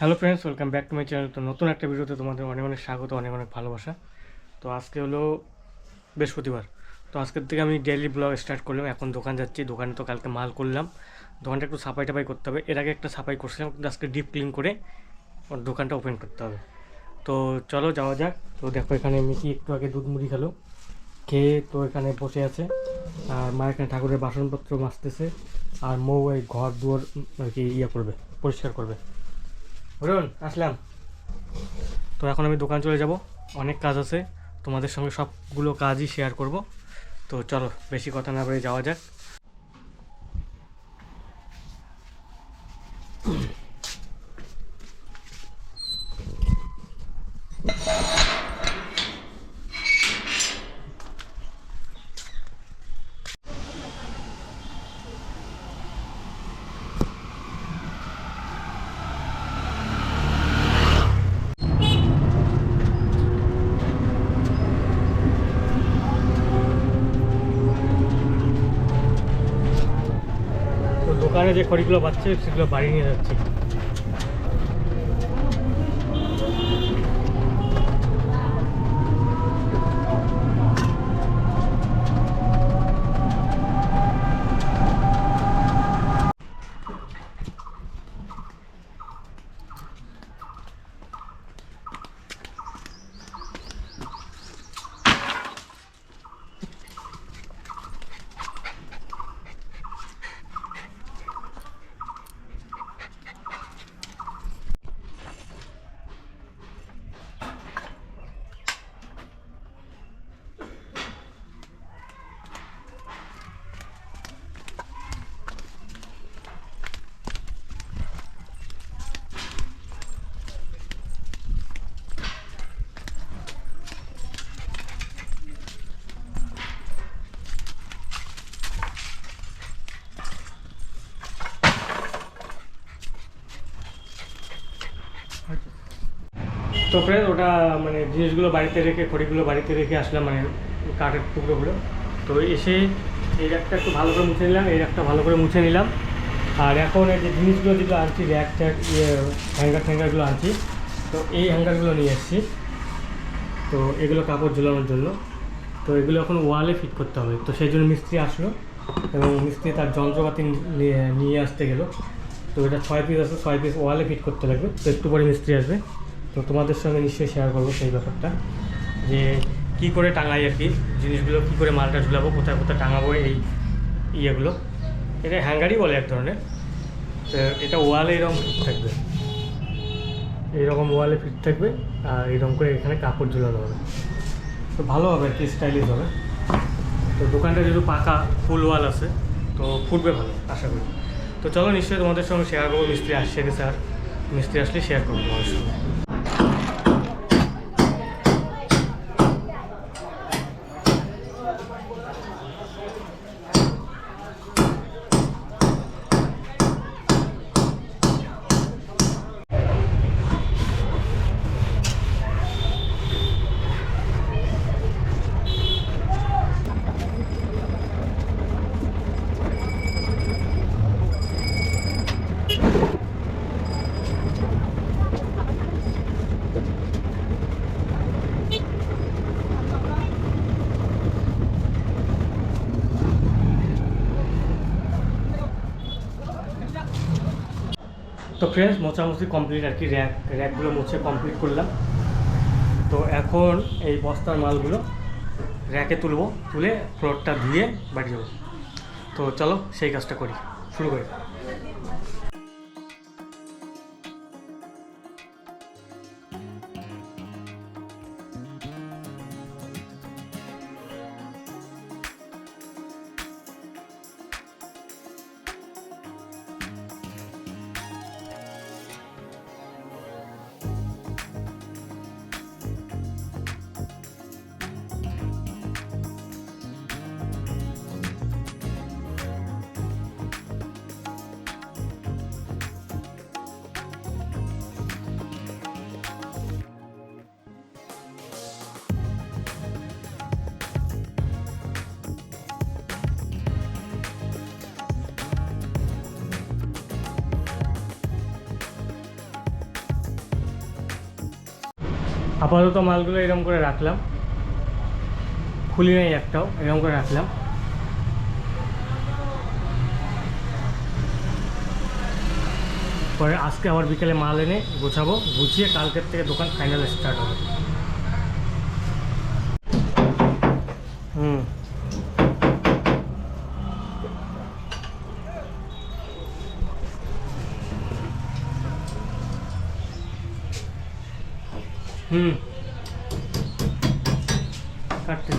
Hello friends, welcome back to my channel. তো নতুন একটা ভিডিওতে তোমাদের অনেক অনেক স্বাগত, অনেক অনেক ভালোবাসা। তো আজকে হলো বৃহস্পতিবার। তো আজকের থেকে আমি ডেইলি ব্লগ স্টার্ট করলাম। এখন দোকান যাচ্ছি। দোকানে তো কালকে মাল করলাম। দোকানটা একটু সাফাই টাফাই করতে হবে। এর আগে একটা সাফাই করছিলাম। কিন্তু আজকে ডিপ ক্লিন করে ওর দোকানটা ওপেন করতে হবে। তো চলো যাওয়া যাক। তো দেখো এখানে মিকি একটু আগে দুধ মুড়ি খেলো। খেয়ে তো এখানে বসে আছে। আর মা এখানে ঠাকুরের বাসনপত্র মাজতেছে। আর মৌ এই ঘর দুয়ার আর কি ইয়ে করবে, পরিষ্কার করবে। অরুণ, আসলাম। তো এখন আমি দোকান চলে যাব। অনেক কাজ আছে। তোমাদের সঙ্গে সবগুলো কাজই শেয়ার করব। তো চলো, বেশি কথা না বলে যাওয়া যাক তো দোকানে যে খড়িগুলো পাচ্ছে সেগুলো বাড়ি নিয়ে যাচ্ছি। তো ওটা মানে জিনিসগুলো বাড়িতে রেখে, খড়িগুলো বাড়িতে রেখে আসলাম মানে কাঠের টুকরোগুলো। তো এসে এই র্যাকটা একটু ভালো করে মুছে নিলাম, এই র্যাকটা ভালো করে মুছে নিলাম। আর এখন এই যে জিনিসগুলো যেগুলো আনছি র্যাক ট্যাক ইয়ে হ্যাঙ্গার ট্যাঙ্গারগুলো আনছি, তো এই হ্যাঙ্গারগুলো নিয়ে এসেছি। তো এগুলো কাপড় ঝোলানোর জন্য। তো এগুলো এখন ওয়ালে ফিট করতে হবে। তো সেই জন্য মিস্ত্রি আসলো এবং মিস্ত্রি তার যন্ত্রপাতি নিয়ে নিয়ে আসতে গেলো। তো এটা ছয় পিস আছে, ছয় পিস ওয়ালে ফিট করতে লাগবে। তো একটু পরে মিস্ত্রি আসবে। তো তোমাদের সঙ্গে নিশ্চয়ই শেয়ার করব সেই ব্যাপারটা, যে কি করে টাঙাই আর কি, জিনিসগুলো, কী করে মালটা ঝুলাবো, কোথায় কোথায় টাঙাবো, এই ইয়েগুলো। এটা হ্যাঙ্গারই বলে এক ধরনের। তো এটা ওয়ালে এরকম ফিট থাকবে। এইরকম ওয়ালে ফিট থাকবে, আর এরকম করে এখানে কাপড় ঝুলানো হবে। তো ভালো হবে আর কি স্টাইলিশ হবে। তো দোকানটা যেহেতু পাকা ফুল ওয়াল আছে, তো ফুটবে ভালো, আশা করি। তো চলো নিশ্চয়ই তোমাদের সঙ্গে শেয়ার করব, মিস্ত্রি আসছে স্যার মিস্ত্রি আসলে শেয়ার করব তোমাদের সঙ্গে। তো ফ্রেন্ডস মোছামুছি কমপ্লিট আর কি র্যাক র্যাকগুলো মুছে কমপ্লিট করলাম। তো এখন এই বস্তার মালগুলো র্যাকে তুলবো, তুলে ফ্লোরটা ধুয়ে বাড়ি যাব। তো চলো সেই কাজটা করি, শুরু করি। আপাতত মালগুলো এরকম করে রাখলাম। খুলি নাই একটাও এরকম করে রাখলাম। পরে আজকে আবার বিকেলে মাল এনে গোছাবো, গুছিয়ে কালকের থেকে দোকান ফাইনাল স্টার্ট হবে। হুম। হুম। কাটতেছি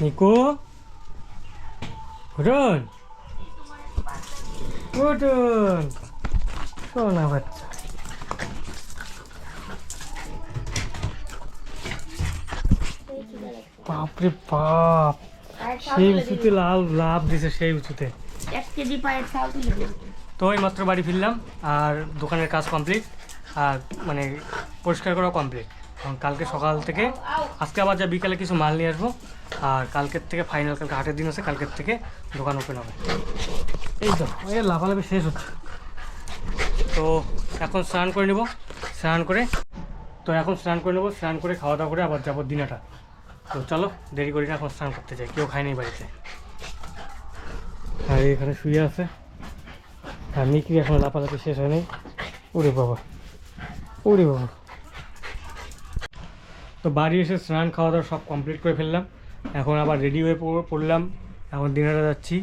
নিকো উঠুন উঠুন সোনা বাচ্চা বাপরে বাপ সেই উঁচুতে লাভ লাভ দিছে সেই উঁচুতে তো এই মাত্র বাড়ি ফিরলাম আর দোকানের কাজ কমপ্লিট আর মানে পরিষ্কার করা কমপ্লিট এখন কালকে সকাল থেকে, আজকে আবার যা বিকালে কিছু মাল নিয়ে আসব, আর কালকের থেকে ফাইনাল কালকে হাটের দিন আছে, কালকের থেকে দোকান ওপেন হবে। এই তো, এই লাফালাফি শেষ হচ্ছে। তো এখন স্নান করে নেব, স্নান করে, তো এখন স্নান করে নেব, স্নান করে খাওয়া দাওয়া করে আবার যাব দিনাটা। তো চলো, দেরি করি না, এখন স্নান করতে যাই, কেউ খায়নি বাড়িতে। আর এখানে শুয়ে আছে। আর মিক্রি এখন লাফালাফি শেষ হয়নি। ওরে বাবা ওরে বাবা। তো বাড়ি এসে স্নান খাওয়া দাওয়া সব কমপ্লিট করে ফেললাম। এখন আবার রেডি হয়ে পড়লাম। এখন দিনারে যাচ্ছি।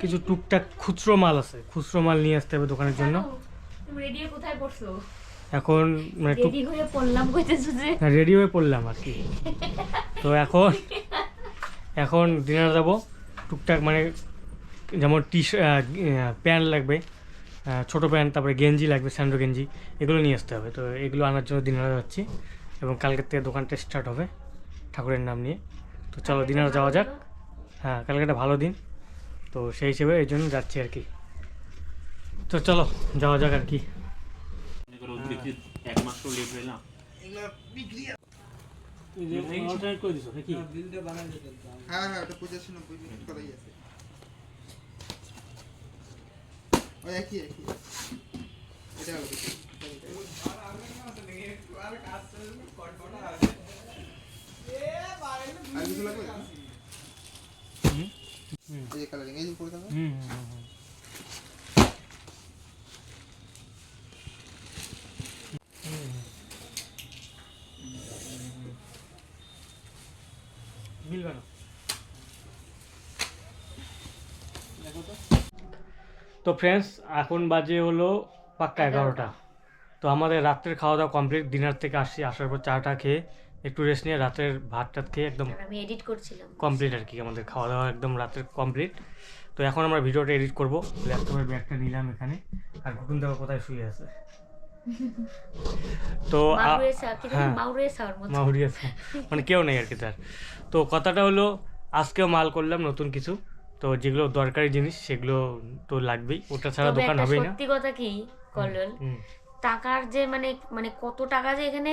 কিছু টুকটাক খুচরো মাল আছে। খুচরো মাল নিয়ে আসতে হবে দোকানের জন্য। রেডি এখন মানে রেডি হয়ে পড়লাম রেডি হয়ে পড়লাম আর কি। তো এখন এখন ডিনার যাব। টুকটাক মানে যেমন টি প্যান্ট লাগবে ছোটো প্যান্ট তারপরে গেঞ্জি লাগবে স্যান্ডো গেঞ্জি এগুলো নিয়ে আসতে হবে। তো এগুলো আনার জন্য দিনারা যাচ্ছি। এবং কালকের থেকে দোকানটা স্টার্ট হবে ঠাকুরের নাম নিয়ে। তো চলো দিনারে যাওয়া যাক। হ্যাঁ কালকে একটা ভালো দিন। তো সেই হিসেবে এই জন্য যাচ্ছি আর কি। তো চলো যাওয়া যাক আর কি। হ্যাঁ হ্যাঁ একই এটা হবে আর কিছু লাগবে এই যে কালারিং এই যে করে দেবো হুম হুম হুম মিলবে না তো ফ্রেন্ডস এখন বাজে হলো পাক্কা এগারোটা তো আমাদের রাত্রের খাওয়া দাওয়া কমপ্লিট ডিনার থেকে আসছি আসার পর চাটা খেয়ে একটু রেস্ট নিয়ে রাতের ভাত টাত খেয়ে একদম আমি এডিট করছিলাম। কমপ্লিট আর কি আমাদের খাওয়া দাওয়া একদম রাতের কমপ্লিট তো এখন আমরা ভিডিওটা এডিট করব। ল্যাপটপের ব্যাগটা নিলাম এখানে। আর ঘুটুন দেওয়া কোথায় শুয়ে আছে। তো হ্যাঁ। মানে কেউ নেই আর কি তার। তো কথাটা হলো আজকেও মাল করলাম নতুন কিছু। তো যেগুলো দরকারি জিনিস সেগুলো তো লাগবেই। ওটা ছাড়া দোকান হবেই না। সত্যি কথা কি কল্লোল? হুম। টাকার যে মানে মানে কত টাকা যে এখানে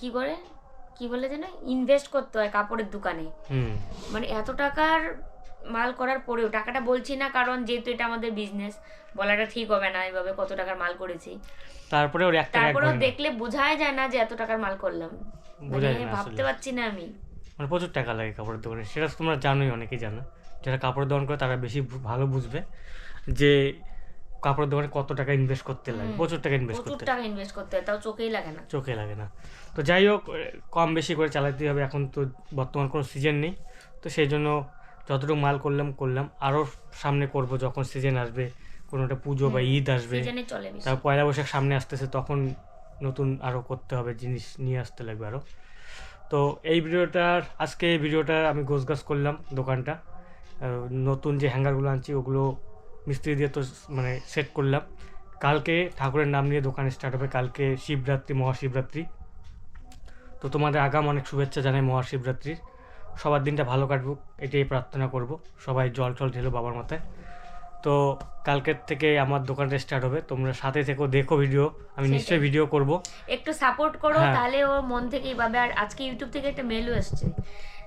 কি করে কি বলে যেন? ইনভেস্ট করতে হয় কাপড়ের দোকানে। মানে এত টাকার মাল করার পরেও টাকাটা বলছি না কারণ যেহেতু এটা আমাদের বিজনেস বলাটা ঠিক হবে না এভাবে কত টাকার মাল করেছি। তারপরে ওর এক টাকা তারপরেও দেখলে বোঝাই যায় না যে এত টাকার মাল করলাম। বোঝাই মানে না ভাবতে পারছি না আমি। মানে প্রচুর টাকা লাগে কাপড়ের দোকানে। সেটা তোমরা জানোই অনেকেই জানো। যারা কাপড়ের দোকান করে তারা বেশি ভালো বুঝবে যে কাপড়ের দোকানে কত টাকা ইনভেস্ট করতে লাগে? প্রচুর টাকা ইনভেস্ট প্রচুর করতে টাকা ইনভেস্ট করতে হয় তাও চোখেই লাগে না। চোখে লাগে না। তো যাই হোক কম বেশি করে চালাতে হবে এখন তো বর্তমান কোনো সিজন নেই। তো সেই জন্য যতটুকু মাল করলাম করলাম। আরও সামনে করব যখন সিজন আসবে কোনোটা পুজো বা ঈদ আসবে। তারপর পয়লা বৈশাখ সামনে আসতেছে তখন নতুন আরও করতে হবে জিনিস নিয়ে আসতে লাগবে আরও। তো এই ভিডিওটার আজকে এই ভিডিওটা আমি গোছগাছ করলাম দোকানটা। নতুন যে হ্যাঙ্গারগুলো আনছি ওগুলো মিস্ত্রি দিয়ে তো মানে সেট করলাম। কালকে ঠাকুরের নাম নিয়ে দোকান স্টার্ট হবে। কালকে শিবরাত্রি মহাশিবরাত্রি। তো তোমাদের আগাম অনেক শুভেচ্ছা জানাই মহাশিবরাত্রির। সবার দিনটা ভালো কাটুক এটাই প্রার্থনা করব। সবাই জল টল ঢেলো বাবার মাথায়। তো কালকের থেকে আমার দোকানটা স্টার্ট হবে। তোমরা সাথে থেকো দেখো ভিডিও আমি নিশ্চয়ই ভিডিও করব। একটু সাপোর্ট করো হ্যাঁ। তাহলে ও মন থেকেই পাবে আর আজকে ইউটিউব থেকে একটা মেলও এসছে।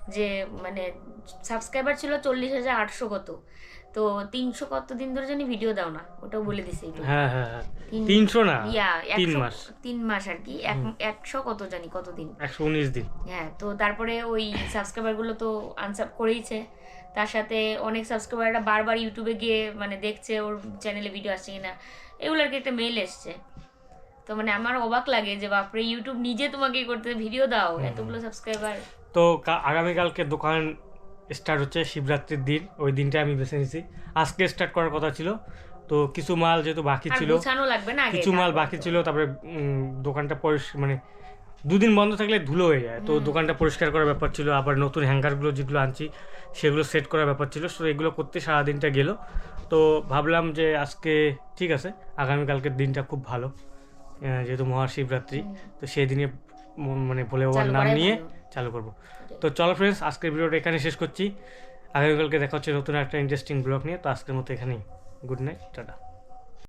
যে মানে সাবস্ক্রাইবার ছিল চল্লিশ হাজার আটশো কত? তো তিনশো কত দিন ধরে জানি ভিডিও দাও না ওটাও বলে দিছে হ্যাঁ হ্যাঁ হ্যাঁ। তিন- তিনশো না? ইয়া তিন মাস। তিন মাস আর কি। এক- একশো কত জানি কতদিন? একশো উনিশ দিন। হ্যাঁ তো তারপরে ওই সাবস্ক্রাইবারগুলো তো আনসাব করেইছে। তার সাথে অনেক সাবস্ক্রাইবাররা বারবার ইউটিউবে গিয়ে মানে দেখছে ওর চ্যানেলে ভিডিও আসছে কিনা। এগুলো আর কি একটা মেল এসছে। তো মানে আমার অবাক লাগে যে বাপরে ইউটিউব নিজে তোমাকে করতে ভিডিও দাও এতগুলো সাবস্ক্রাইবার তো আগামীকালকে দোকান স্টার্ট হচ্ছে শিবরাত্রির দিন। ওই দিনটা আমি বেছে নিয়েছি। আজকে স্টার্ট করার কথা ছিল। তো কিছু মাল যেহেতু বাকি ছিল কিছু মাল বাকি ছিল তারপরে দোকানটা পরিষ্কার মানে দুদিন বন্ধ থাকলে ধুলো হয়ে যায়। তো দোকানটা পরিষ্কার করার ব্যাপার ছিল। আবার নতুন হ্যাঙ্গারগুলো যেগুলো আনছি সেগুলো সেট করার ব্যাপার ছিল। সো এগুলো করতে সারাদিনটা গেল। তো ভাবলাম যে আজকে ঠিক আছে আগামীকালকের দিনটা খুব ভালো। যেহেতু মহাশিবরাত্রি তো সেই দিনে মানে ভোলে বাবার নাম নিয়ে। চালু করব। তো চলো ফ্রেন্ডস আজকের ভিডিওটা এখানে শেষ করছি। আগামীকালকে দেখা হচ্ছে নতুন একটা ইন্টারেস্টিং ব্লগ নিয়ে। তো আজকের মতো এখানেই। Good night tata.